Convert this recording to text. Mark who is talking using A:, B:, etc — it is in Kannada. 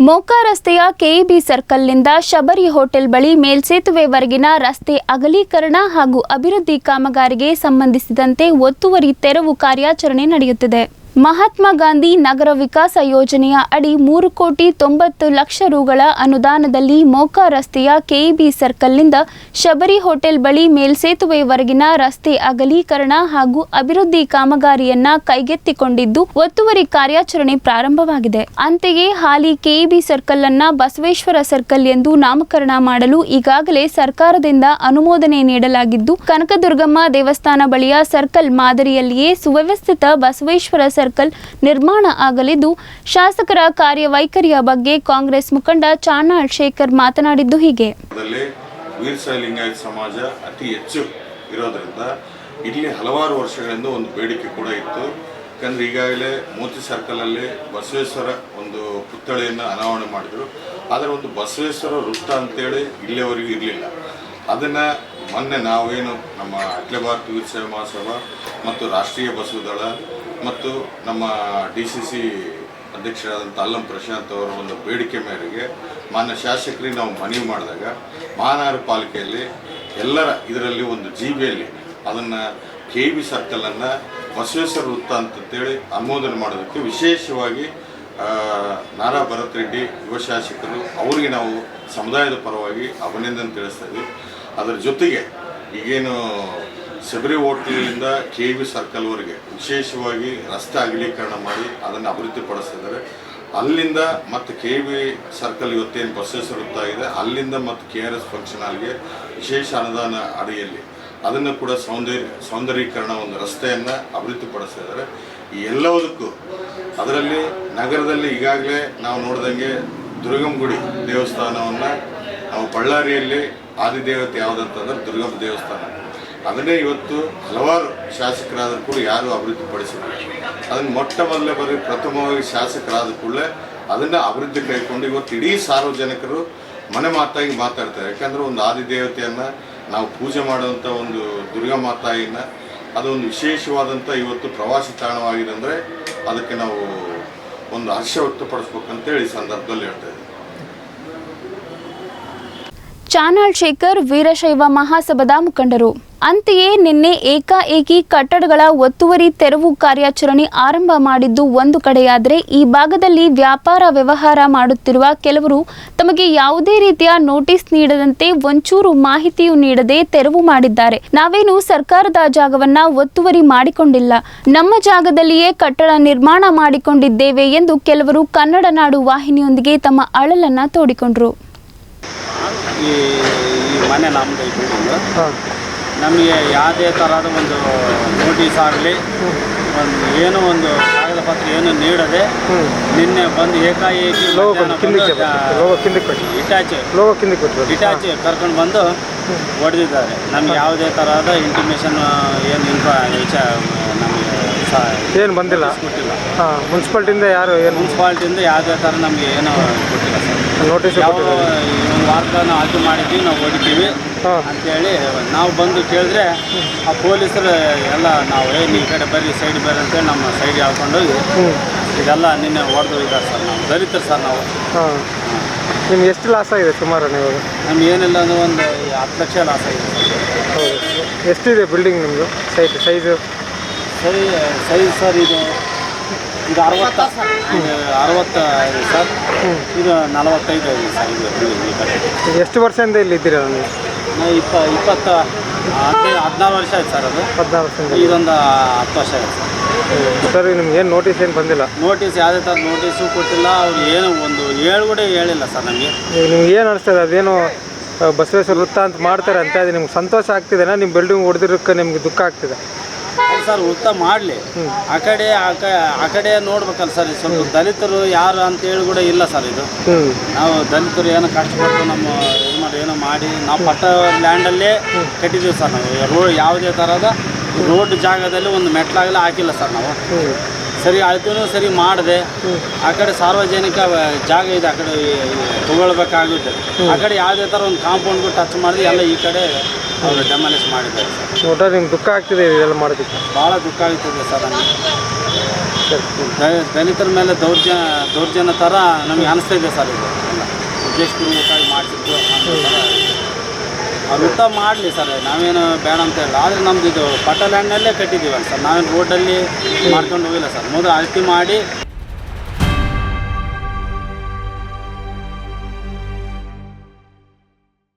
A: ಮೋಕ ರಸ್ತೆಯ ಕೆಇಬಿ ಸರ್ಕಲ್ನಿಂದ ಶಬರಿ ಹೋಟೆಲ್ ಬಳಿ ಮೇಲ್ಸೇತುವೆವರೆಗಿನ ರಸ್ತೆ ಅಗಲೀಕರಣ ಹಾಗೂ ಅಭಿವೃದ್ಧಿ ಕಾಮಗಾರಿಗೆ ಸಂಬಂಧಿಸಿದಂತೆ ಒತ್ತುವರಿ ತೆರವು ಕಾರ್ಯಾಚರಣೆ ನಡೆಯುತ್ತಿದೆ. ಮಹಾತ್ಮ ಗಾಂಧಿ ನಗರ ವಿಕಾಸ ಯೋಜನೆಯ ಅಡಿ ಮೂರು ಕೋಟಿ ತೊಂಬತ್ತು ಲಕ್ಷ ರುಗಳ ಅನುದಾನದಲ್ಲಿ ಮೋಕಾ ರಸ್ತೆಯ ಕೆಇಬಿ ಸರ್ಕಲ್ನಿಂದ ಶಬರಿ ಹೋಟೆಲ್ ಬಳಿ ಮೇಲ್ಸೇತುವೆವರೆಗಿನ ರಸ್ತೆ ಅಗಲೀಕರಣ ಹಾಗೂ ಅಭಿವೃದ್ಧಿ ಕಾಮಗಾರಿಯನ್ನ ಕೈಗೆತ್ತಿಕೊಂಡಿದ್ದು ಒತ್ತುವರಿ ಕಾರ್ಯಾಚರಣೆ ಪ್ರಾರಂಭವಾಗಿದೆ. ಅಂತೆಯೇ ಹಾಲಿ ಕೆಇಬಿ ಸರ್ಕಲ್ ಅನ್ನ ಬಸವೇಶ್ವರ ಸರ್ಕಲ್ ಎಂದು ನಾಮಕರಣ ಮಾಡಲು ಈಗಾಗಲೇ ಸರ್ಕಾರದಿಂದ ಅನುಮೋದನೆ ನೀಡಲಾಗಿದ್ದು, ಕನಕದುರ್ಗಮ್ಮ ದೇವಸ್ಥಾನ ಬಳಿಯ ಸರ್ಕಲ್ ಮಾದರಿಯಲ್ಲಿಯೇ ಸುವ್ಯವಸ್ಥಿತ ಬಸವೇಶ್ವರ ಸರ್ಕಲ್ ನಿರ್ಮಾಣ ಆಗಲಿದ್ದು, ಶಾಸಕರ ಕಾರ್ಯವೈಖರಿಯ ಬಗ್ಗೆ ಕಾಂಗ್ರೆಸ್ ಮುಖಂಡ ಚಾನಾಳ್ ಶೇಖರ್ ಮಾತನಾಡಿದ್ದು ಹೀಗೆ.
B: ಸಮಾಜ ಅತಿ ಹೆಚ್ಚು ಇರೋದ್ರಿಂದ ಇಲ್ಲಿ ಹಲವಾರು ವರ್ಷಗಳಿಂದ ಒಂದು ಬೇಡಿಕೆ ಕೂಡ ಇತ್ತು. ಯಾಕಂದ್ರೆ ಈಗಾಗಲೇ ಮೋತಿ ಸರ್ಕಲಲ್ಲಿ ಬಸವೇಶ್ವರ ಒಂದು ಪುತ್ಥಳಿಯನ್ನು ಅನಾವರಣೆ ಮಾಡಿದರು. ಆದರೆ ಒಂದು ಬಸವೇಶ್ವರ ವೃತ್ತ ಅಂತೇಳಿ ಇಲ್ಲಿಯವರೆಗೂ ಇರಲಿಲ್ಲ. ಅದನ್ನು ಮೊನ್ನೆ ನಾವೇನು ನಮ್ಮ ಅಖಿಲ ಭಾರತ ವೀರಶೈವ ಮಹಾಸಭಾ ಮತ್ತು ರಾಷ್ಟ್ರೀಯ ಬಸವ ದಳ ಮತ್ತು ನಮ್ಮ ಡಿ ಸಿ ಸಿ ಅಧ್ಯಕ್ಷರಾದಂಥ ಅಲ್ಲಂ ಪ್ರಶಾಂತ್ ಅವರ ಒಂದು ಬೇಡಿಕೆ ಮೇರೆಗೆ ಮಾನ್ಯ ಶಾಸಕರಿಗೆ ನಾವು ಮನವಿ ಮಾಡಿದಾಗ ಮಹಾನಗರ ಪಾಲಿಕೆಯಲ್ಲಿ ಎಲ್ಲರ ಇದರಲ್ಲಿ ಒಂದು ಜಿ ಬಿಯಲ್ಲಿ ಅದನ್ನು ಕೆ ಬಿ ಸರ್ಕಲನ್ನು ಬಸವೇಶ್ವರ ವೃತ್ತ ಅಂತೇಳಿ ಅನುಮೋದನೆ ಮಾಡೋದಕ್ಕೆ ವಿಶೇಷವಾಗಿ ನಾರಾ ಭರತ್ ರೆಡ್ಡಿ ಯುವ ಶಾಸಕರು ಅವರಿಗೆ ನಾವು ಸಮುದಾಯದ ಪರವಾಗಿ ಅಭಿನಂದನೆ ತಿಳಿಸ್ತಾ ಅದರ ಜೊತೆಗೆ ಈಗೇನು ಶಬರಿ ಹೋಟ್ಲಿನಿಂದ ಕೆ ವಿ ಸರ್ಕಲ್ವರೆಗೆ ವಿಶೇಷವಾಗಿ ರಸ್ತೆ ಅಗಲೀಕರಣ ಮಾಡಿ ಅದನ್ನು ಅಭಿವೃದ್ಧಿಪಡಿಸ್ತಿದ್ದಾರೆ ಅಲ್ಲಿಂದ ಮತ್ತು ಕೆ ವಿ ಸರ್ಕಲ್ ಇವತ್ತೇನು ಬಸ್ಸಸ್ ಇದೆ, ಅಲ್ಲಿಂದ ಮತ್ತು ಕೆ ಆರ್ ಎಸ್ ಫಂಕ್ಷನ್ ವಿಶೇಷ ಅನುದಾನ ಅಡಿಯಲ್ಲಿ ಅದನ್ನು ಕೂಡ ಸೌಂದರ್ಯ, ಸೌಂದರ್ಯೀಕರಣ ಒಂದು ರಸ್ತೆಯನ್ನು ಅಭಿವೃದ್ಧಿಪಡಿಸ್ತಿದ್ದಾರೆ ಈ ಎಲ್ಲದಕ್ಕೂ ಅದರಲ್ಲಿ ನಗರದಲ್ಲಿ ಈಗಾಗಲೇ ನಾವು ನೋಡ್ದಂಗೆ ಗುಡಿ ದೇವಸ್ಥಾನವನ್ನು ನಾವು ಬಳ್ಳಾರಿಯಲ್ಲಿ ಆದಿದೇವತೆ ಯಾವುದಂತಂದ್ರೆ ದುರ್ಗಮ್ಮ ದೇವಸ್ಥಾನ. ಅದನ್ನೇ ಇವತ್ತು ಹಲವಾರು ಶಾಸಕರಾದರೂ ಕೂಡ ಯಾರು ಅಭಿವೃದ್ಧಿಪಡಿಸಿಲ್ಲ. ಅದನ್ನು ಮೊಟ್ಟ ಮೊದಲೇ ಬರೀ ಪ್ರಥಮವಾಗಿ ಶಾಸಕರಾದ ಕೂಡಲೇ ಅದನ್ನು ಅಭಿವೃದ್ಧಿ ಕೈಕೊಂಡು ಇವತ್ತು ಇಡೀ ಸಾರ್ವಜನಿಕರು ಮನೆ ಮಾತಾಗಿ ಮಾತಾಡ್ತಾರೆ. ಯಾಕಂದ್ರೆ ಒಂದು ಆದಿದೇವತೆಯನ್ನು ನಾವು ಪೂಜೆ ಮಾಡುವಂಥ ಒಂದು ದುರ್ಗಾ ಮಾತಾಯಿನ ಅದೊಂದು ವಿಶೇಷವಾದಂಥ ಇವತ್ತು ಪ್ರವಾಸಿ ತಾಣವಾಗಿದೆ ಅಂದರೆ ಅದಕ್ಕೆ ನಾವು ಒಂದು ಹರ್ಷ ವ್ಯಕ್ತಪಡಿಸ್ಬೇಕಂತೇಳಿ ಸಂದರ್ಭದಲ್ಲಿ ಹೇಳ್ತಾ
A: ಚಾನಾಳ್ ಶೇಖರ್ ವೀರಶೈವ ಮಹಾಸಭಾದ ಮುಖಂಡರು. ಅಂತೆಯೇ ನಿನ್ನೆ ಏಕಾಏಕಿ ಕಟ್ಟಡಗಳ ಒತ್ತುವರಿ ತೆರವು ಕಾರ್ಯಾಚರಣೆ ಆರಂಭ ಮಾಡಿದ್ದು ಒಂದು ಕಡೆಯಾದರೆ ಈ ಭಾಗದಲ್ಲಿ ವ್ಯಾಪಾರ ವ್ಯವಹಾರ ಮಾಡುತ್ತಿರುವ ಕೆಲವರು ತಮಗೆ ಯಾವುದೇ ರೀತಿಯ ನೋಟಿಸ್ ನೀಡದಂತೆ ಒಂಚೂರು ಮಾಹಿತಿಯೂ ನೀಡದೆ ತೆರವು ಮಾಡಿದ್ದಾರೆ. ನಾವೇನು ಸರ್ಕಾರದ ಜಾಗವನ್ನ ಒತ್ತುವರಿ ಮಾಡಿಕೊಂಡಿಲ್ಲ. ನಮ್ಮ ಜಾಗದಲ್ಲಿಯೇ ಕಟ್ಟಡ ನಿರ್ಮಾಣ ಮಾಡಿಕೊಂಡಿದ್ದೇವೆ ಎಂದು ಕೆಲವರು ಕನ್ನಡ ನಾಡು ವಾಹಿನಿಯೊಂದಿಗೆ ತಮ್ಮ ಅಳಲನ್ನ ತೋಡಿಕೊಂಡರು.
C: ಈ ಈ ಮನೆ ನಮ್ಮದು ಈ ಬಿಲ್ಡಿಂಗು ನಮಗೆ ಯಾವುದೇ ಥರದ ಒಂದು ನೋಟಿಸ್ ಆಗಲಿ ಒಂದು ಏನೋ ಒಂದು ಕಾಗದ ಪತ್ರ ಏನು ನೀಡದೆ ನಿನ್ನೆ ಬಂದು ಏಕಾಏಕಿ
D: ಲೋಗೋ ಕಿಂದಕ್ಕೆ
C: ಬಂದು.
D: ಲೋಗೋ ಕಿಂದಕ್ಕೆ ಕೊಟ್ಟು.
C: ಇಟಾಚಿ
D: ಲೋಗೋ ಕಿಂದಕ್ಕೆ ಕೊಟ್ಟು
C: ಇಟಾಚಿ ಕರ್ಕೊಂಡು ಬಂದು ಹೊಡೆದಿದ್ದಾರೆ ನಮ್ಗೆ ಯಾವುದೇ ಥರದ ಇಂಟಿಮೇಷನ್ ಏನು ಇನ್ಫಾ ವಿಚಾರ ಸಹ
D: ಏನು ಬಂದಿಲ್ಲ?
C: ಕೊಟ್ಟಿಲ್ಲ.
D: ಹಾಂ ಮುನ್ಸಿಪಾಲ್ಟಿಯಿಂದ ಯಾರು ಏನು?
C: ಮುನ್ಸಿಪಾಲ್ಟಿಯಿಂದ ಯಾವುದೇ ಥರ ನಮಗೆ ಏನು ಕೊಟ್ಟಿಲ್ಲ ಸರ್.
D: ನೋಟಿಸ್
C: ಯಾವ ಒಂದು ವಾರ್ತಾನ ನಾವು ಅದು ಮಾಡಿದ್ದೀವಿ ನಾವು ಹೊಡಿತೀವಿ
D: ಹಾಂ.
C: ಅಂತೇಳಿ ನಾವು ಬಂದು ಕೇಳಿದ್ರೆ ಆ ಪೊಲೀಸರು ಎಲ್ಲ ನಾವು ಏನು ಈ ಕಡೆ ಬರ್ರಿ ಸೈಡ್ ಬರ್ರಿ ಅಂತೇಳಿ ನಮ್ಮ ಸೈಡ್ ಹಾಕೊಂಡೋಗಿ ಇದೆಲ್ಲ ನಿನ್ನೆ ಹೊಡೆದು ಇದ್ದಾರೆ ಸರ್ ನಾವು. ದಲಿತರು ಸರ್ ನಾವು.
D: ಹಾಂ. ನಿಮ್ಗೆ ಎಷ್ಟು ಲಾಸ್ ಆಗಿದೆ ಸುಮಾರು ನೀವು
C: ನಮ್ಗೆ ಏನಿಲ್ಲ ಅಂದ್ರೆ ಒಂದು ಹತ್ತು ಲಕ್ಷ ಲಾಸ್ ಆಗಿದೆ ಸರ್.
D: ಹೌದು. ಎಷ್ಟಿದೆ ಬಿಲ್ಡಿಂಗ್ ನಿಮ್ಮದು ಸೈಟ್ ಸೈಜು
C: ಸರಿ ಸರಿ ಸರ್ ಇದು ಇದು ಅರವತ್ತ ಅರವತ್ತ ಇದೆ ಸರ್. ಇದು ನಲವತ್ತೈದು ಐದು ಸರ್ ಇದು
D: ಎಷ್ಟು ವರ್ಷದಿಂದ ಇಲ್ಲಿ ಇದ್ದೀರಾ ನೀವು?
C: ನಾವು ಇಪ್ಪ ಇಪ್ಪತ್ತ ಹದಿನೈದು ಹದಿನಾರು ವರ್ಷ ಆಯ್ತು ಸರ್ ಅದು.
D: ಹದಿನಾರು ವರ್ಷದಿಂದ.
C: ಇದೊಂದು ಹತ್ತು ವರ್ಷ ಆಯ್ತು ಸರ್.
D: ಸರ್ ನಿಮ್ಗೆ ಏನು ನೋಟಿಸ್ ಏನು ಬಂದಿಲ್ಲ?
C: ನೋಟಿಸ್ ಯಾವುದೇ ಥರ ನೋಟಿಸು ಕೊಟ್ಟಿಲ್ಲ ಅವ್ರು ಏನು ಒಂದು ಹೇಳು ಕೂಡ ಹೇಳಿಲ್ಲ ಸರ್ ನಮಗೆ.
D: ಈಗ ನಿಮ್ಗೆ ಏನು ಅನಿಸ್ತದೆ? ಅದೇನು ಬಸವೇಶ್ವರ ವೃತ್ತ ಅಂತ ಮಾಡ್ತಾರೆ ಅಂತ ಅದು ನಿಮ್ಗೆ ಸಂತೋಷ ಆಗ್ತಿದೆನಾ? ನಿಮ್ಮ ಬಿಲ್ಡಿಂಗ್ ಹೊಡೆದಿರೋಕ್ಕೆ ನಿಮ್ಗೆ ದುಃಖ ಆಗ್ತಿದೆ.
C: ಸರ್ ಉಳಿತ ಮಾಡಲಿ. ಆ ಕಡೆ ಆ ಕ ಆ ಕಡೆ ನೋಡ್ಬೇಕಲ್ಲ ಸರ್ ಇದು ಸ್ವಲ್ಪ ದಲಿತರು ಯಾರು ಅಂತೇಳಿ ಕೂಡ ಇಲ್ಲ ಸರ್ ಇದು. ನಾವು ದಲಿತರು ಏನೋ ಕಷ್ಟಪಟ್ಟು ನಮ್ಮ ಇದು ಮಾಡಿ ಏನೋ ಮಾಡಿ ನಾವು ಪಟ್ಟ ಲ್ಯಾಂಡಲ್ಲೇ ಕಟ್ಟಿದ್ದೀವಿ ಸರ್ ನಾವು. ರೋಡ್ ಯಾವುದೇ ಥರದ ರೋಡ್ ಜಾಗದಲ್ಲಿ ಒಂದು ಮೆಟ್ಲಾಗಲಿ ಹಾಕಿಲ್ಲ ಸರ್ ನಾವು. ಸರಿ ಅಳ್ತೂ ಸರಿ ಮಾಡಿದೆ. ಆ ಕಡೆ ಸಾರ್ವಜನಿಕ ವ- ಜಾಗ ಇದೆ ಆ ಕಡೆ ಈ- ಈ ತಗೊಳ್ಬೇಕಾಗುತ್ತೆ. ಆ ಕಡೆ ಯಾವುದೇ ಥರ ಒಂದು ಕಾಂಪೌಂಡ್ಗೂ ಟಚ್ ಮಾಡಿದ್ರೆ ಎಲ್ಲ ಈ ಕಡೆ ಅವರು ಡೆಮಾಲಿಷ್ ಮಾಡಿದ್ದಾರೆ ಸರ್.
D: ಒಟ್ಟಾರೆ ನಿಮ್ಗೆ ದುಃಖ ಆಗ್ತಿದೆ ಇದೆಲ್ಲ ಮಾಡೋದಕ್ಕೆ?
C: ಭಾಳ ದುಃಖ ಆಗ್ತಿದೆ ಸರ್ ನಮಗೆ. ದ- ದಲಿತರ ಮೇಲೆ ದೌರ್ಜನ್ಯ ದೌರ್ಜನ್ಯ ಥರ ನಮಗೆ ಅನಿಸ್ತಾ ಇದೆ ಸರ್ ಇದು. ಎಲ್ಲ ಉದ್ದೇಶಪೂರ್ವಕವಾಗಿ ಮಾಡಿಸಿದ್ದು ಅನ್ನೋ ಥರ ಇದೆ. ಅವ್ರು ಊಟ ಮಾಡಲಿ ಸರ್ ನಾವೇನು ಬೇಡ ಅಂತ ಇಲ್ಲ ಆದರೆ ನಮ್ದು ಇದು ಪಟ್ಟಲ್ಯಾಂಡ್ನಲ್ಲೇ ಕಟ್ಟಿದ್ದೀವಲ್ಲ ಸರ್. ನಾವೇನು ರೋಡಲ್ಲಿ ಮಾಡ್ಕೊಂಡು ಹೋಗಿಲ್ಲ ಸರ್. ಮೊದಲು ಅಳತಿ ಮಾಡಿ